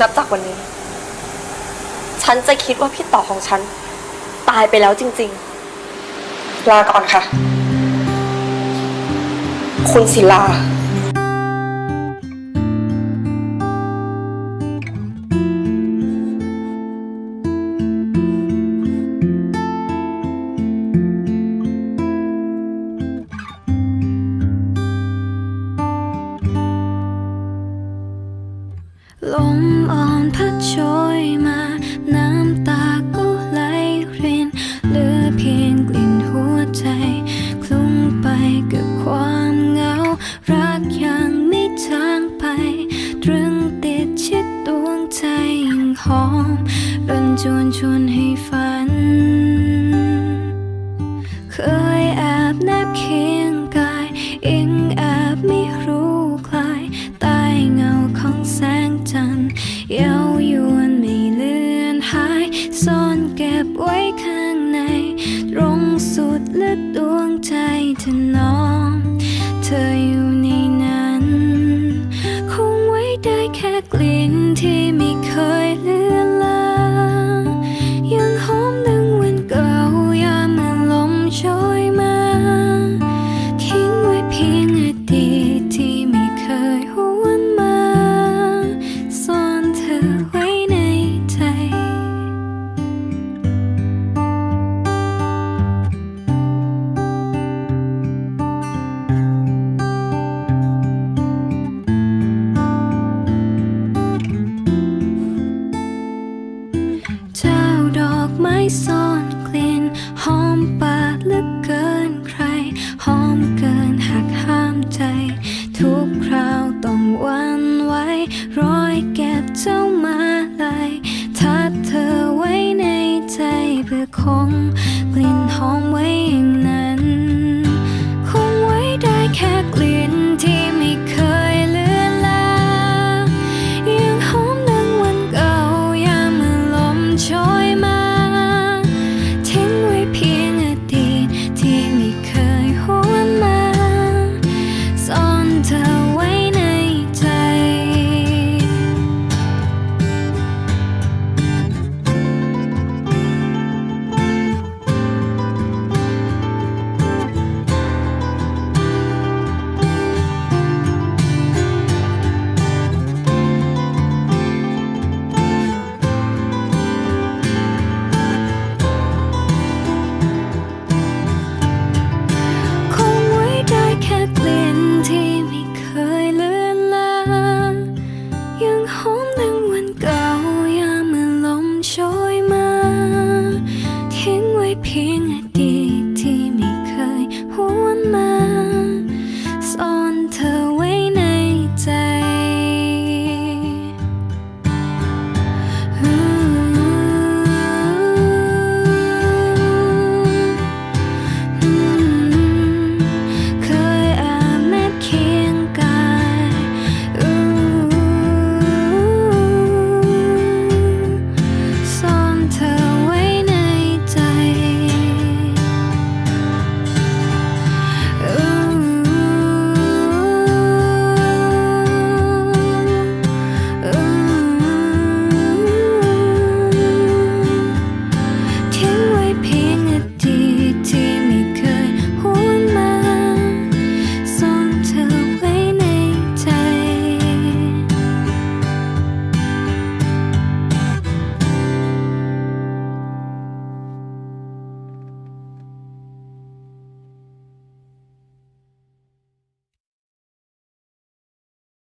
นับจากวันนี้ ฉันจะคิดว่าพี่ต่อของฉัน ตายไปแล้วจริง ๆ ลาก่อนค่ะ คุณศิลา มอ่อนพัดโชยมา น้ำตาก็ไหลรินเหลือเพียงกลิ่นหัวใจ คลุ้งไปกับความเหงา รักยังไม่จางไป ตรึงติดชิดดวงใจยังหอมรันจวนชวนให้ฝัน เคยแอบแนบเคียง ซ่อนเก็บไว้ข้างใน ตรงสุดลึกดวงใจเธอน้อมเธออยู่ในนั้น คงไว้ได้แค่กลิ่น หอมปากเหลือเกินใคร หอมเกินหักห้ามใจ ทุกคราวต้องวันไหวรอยเก็บเจ้ามาลายทัดเธอไว้ในใจเพื่อคง